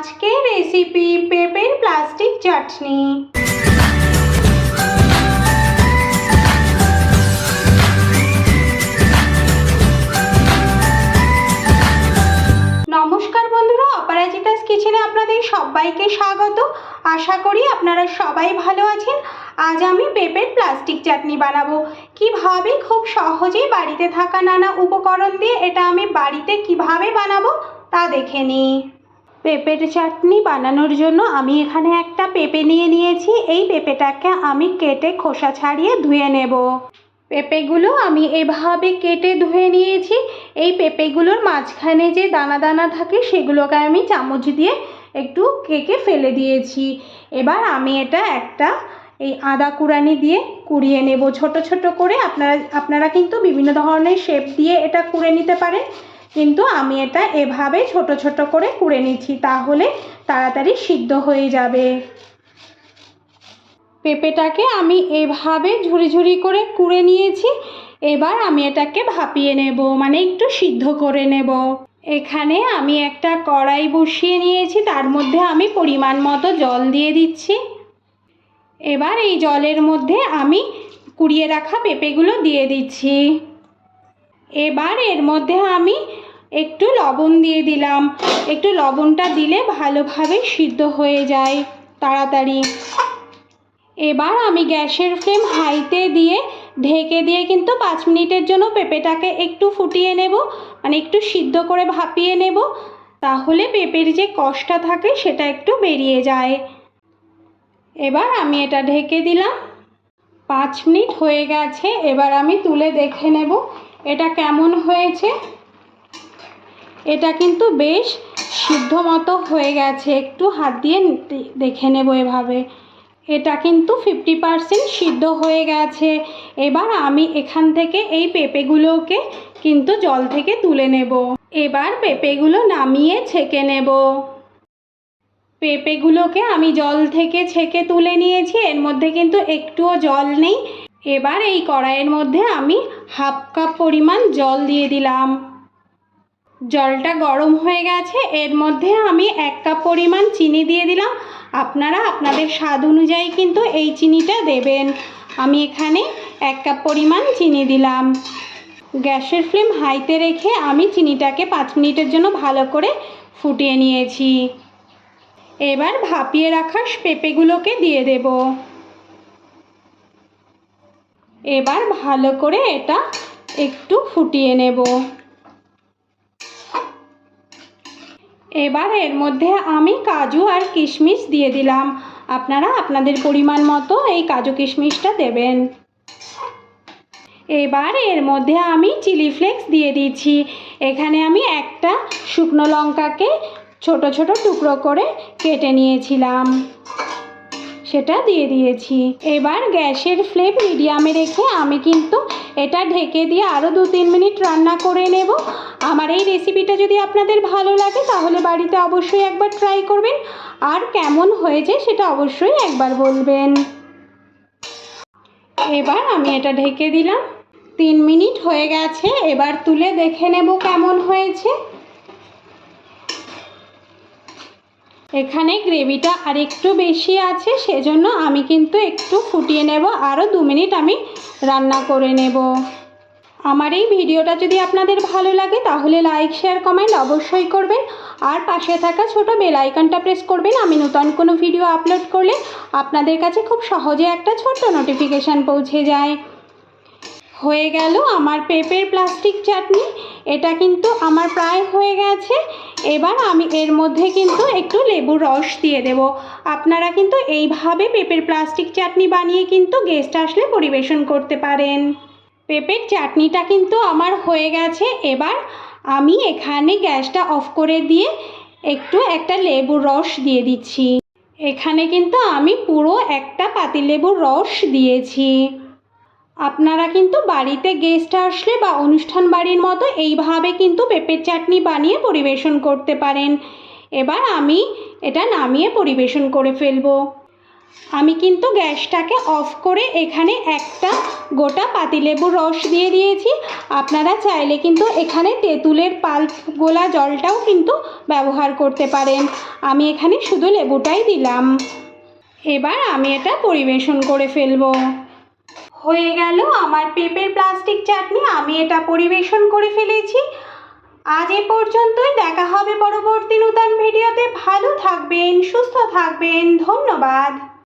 আজকের রেসিপি পেঁপের প্লাস্টিক চাটনি নমস্কার বন্ধুরা, অপরাজিতাস কিচেনে আপনাদের সবাইকে স্বাগত। আশা করি আপনারা সবাই ভালো আছেন। আজ আমি পেঁপের প্লাস্টিক চাটনি বানাবো। কীভাবে খুব সহজেই বাড়িতে থাকা নানা উপকরণ দিয়ে এটা আমি বাড়িতে কীভাবে বানাবো তা দেখে নিই। পেঁপের চাটনি বানানোর জন্য আমি এখানে একটা পেঁপে নিয়ে নিয়েছি। এই পেঁপেটাকে আমি কেটে খোসা ছাড়িয়ে ধুয়ে নেব। পেঁপেগুলো আমি এভাবে কেটে ধুয়ে নিয়েছি। এই পেঁপেগুলোর মাঝখানে যে দানা দানা থাকে সেগুলোকে আমি চামচ দিয়ে একটু কেকে ফেলে দিয়েছি। এবার আমি এটা একটা এই আদা কুড়ানি দিয়ে কুড়িয়ে নেব। ছোট ছোট করে আপনারা আপনারা কিন্তু বিভিন্ন ধরনের শেপ দিয়ে এটা কুড়ে নিতে পারেন। কিন্তু আমি এটা এভাবে ছোট ছোট করে কুড়ে নিচ্ছি, তাহলে তাড়াতাড়ি সিদ্ধ হয়ে যাবে। পেঁপেটাকে আমি এভাবে ঝুড়ি ঝুড়ি করে কুড়ে নিয়েছি, এবার আমি এটাকে ভাপিয়ে নেব মানে একটু সিদ্ধ করে নেব। এখানে আমি একটা কড়াই বসিয়ে নিয়েছি, তার মধ্যে আমি পরিমাণ মতো জল দিয়ে দিচ্ছি। এবার এই জলের মধ্যে আমি কুড়িয়ে রাখা পেঁপেগুলো দিয়ে দিচ্ছি। এবার এর মধ্যে আমি একটু লবণ দিয়ে দিলাম। একটু লবণটা দিলে ভালোভাবে সিদ্ধ হয়ে যায়, তাড়াতাড়ি। এবার আমি গ্যাসের ফ্লেম হাইতে দিয়ে ঢেকে দিয়ে কিন্তু পাঁচ মিনিটের জন্য পেঁপেটাকে একটু ফুটিয়ে নেব মানে একটু সিদ্ধ করে ভাপিয়ে নেব। তাহলে পেঁপের যে কষটা থাকে সেটা একটু বেরিয়ে যায়। এবার আমি এটা ঢেকে দিলাম। পাঁচ মিনিট হয়ে গেছে, এবার আমি তুলে দেখে নেব এটা কেমন হয়েছে? এটা কিন্তু বেশ সিদ্ধ মতো হয়ে গেছে। একটু হাত দিয়ে দেখে নেব এভাবে। এটা কিন্তু ফিফটি পারসেন্ট সিদ্ধ হয়ে গেছে। এবার আমি এখান থেকে এই পেঁপেগুলোকে কিন্তু জল থেকে তুলে নেব। এবার পেঁপেগুলো নামিয়ে ছেঁকে নেব। পেঁপেগুলোকে আমি জল থেকে ছেঁকে তুলে নিয়েছি। এর মধ্যে কিন্তু একটুও জল নেই। এবার এই কড়াইয়ের মধ্যে আমি হাফ কাপ পরিমাণ জল দিয়ে দিলাম। জলটা গরম হয়ে গেছে, এর মধ্যে আমি এক কাপ পরিমাণ চিনি দিয়ে দিলাম। আপনারা আপনাদের স্বাদ অনুযায়ী কিন্তু এই চিনিটা দেবেন। আমি এখানে এক কাপ পরিমাণ চিনি দিলাম। গ্যাসের ফ্লেম হাইতে রেখে আমি চিনিটাকে পাঁচ মিনিটের জন্য ভালো করে ফুটিয়ে নিয়েছি। এবার ভাপিয়ে রাখা পেঁপেগুলোকে দিয়ে দেব। এবার ভালো করে এটা একটু ফুটিয়ে নেব। এবার এর মধ্যে আমি কাজু আর কিশমিশ দিয়ে দিলাম। আপনারা আপনাদের পরিমাণ মতো এই কাজু কিশমিশটা দেবেন। এবার এর মধ্যে আমি চিলি ফ্লেক্স দিয়ে দিচ্ছি। এখানে আমি একটা শুকনো লঙ্কাকে ছোট ছোট টুকরো করে কেটে নিয়েছিলাম। সেটা দিয়ে দিয়েছি। এবার গ্যাসের ফ্লেম মিডিয়ামে রেখে আমি কিন্তু এটা ঢেকে দিয়ে আরও দু তিন মিনিট রান্না করে নেব। আমার এই রেসিপিটা যদি আপনাদের ভালো লাগে তাহলে বাড়িতে অবশ্যই একবার ট্রাই করবেন। আর কেমন হয়েছে সেটা অবশ্যই একবার বলবেন। এবার আমি এটা ঢেকে দিলাম। তিন মিনিট হয়ে গেছে। এবার তুলে দেখে নেব কেমন হয়েছে। এখানে গ্রেভিটা আর একটু বেশি আছে, সেজন্য আমি কিন্তু একটু ফুটিয়ে নেব। আরও দু মিনিট আমি রান্না করে নেব। আমার এই ভিডিওটা যদি আপনাদের ভালো লাগে, তাহলে লাইক, শেয়ার, কমেন্ট অবশ্যই করবেন। আর পাশে থাকা ছোট বেল আইকনটা প্রেস করবেন। আমি নতুন কোনো ভিডিও আপলোড করলে আপনাদের কাছে খুব সহজে একটা ছোট্ট নোটিফিকেশান পৌঁছে যায়। হয়ে গেল আমার পেঁপের প্লাস্টিক চাটনি এটা কিন্তু আমার প্রায় হয়ে গেছে। এবার আমি এর মধ্যে কিন্তু একটু লেবুর রস দিয়ে দেব। আপনারা কিন্তু এইভাবে পেঁপের প্লাস্টিক চাটনি বানিয়ে কিন্তু গেস্ট আসলে পরিবেশন করতে পারেন। পেঁপের চাটনিটা কিন্তু আমার হয়ে গেছে। এবার আমি এখানে গ্যাসটা অফ করে দিয়ে একটু একটা লেবুর রস দিয়ে দিচ্ছি। এখানে কিন্তু আমি পুরো একটা পাতিলেবুর রস দিয়েছি। আপনারা কিন্তু বাড়িতে গেস্ট আসলে বা অনুষ্ঠান বাড়ির মতো এইভাবে কিন্তু পেঁপের চাটনি বানিয়ে পরিবেশন করতে পারেন। এবার আমি এটা নামিয়ে পরিবেশন করে ফেলব। আমি কিন্তু গ্যাসটাকে অফ করে এখানে একটা গোটা পাতিলেবুর রস দিয়ে দিয়েছি। আপনারা চাইলে কিন্তু এখানে তেঁতুলের পাল্প গোলা জলটাও কিন্তু ব্যবহার করতে পারেন। আমি এখানে শুধু লেবুটাই দিলাম। এবার আমি এটা পরিবেশন করে ফেলব। হয়ে গেল। আমার পেঁপের প্লাস্টিক চাটনি আমি এটা পরিবেশন করে ফেলেছি। আজ এ পর্যন্তই দেখা হবে পরবর্তী নূতন ভিডিওতে ভালো থাকবেন, সুস্থ থাকবেন। ধন্যবাদ।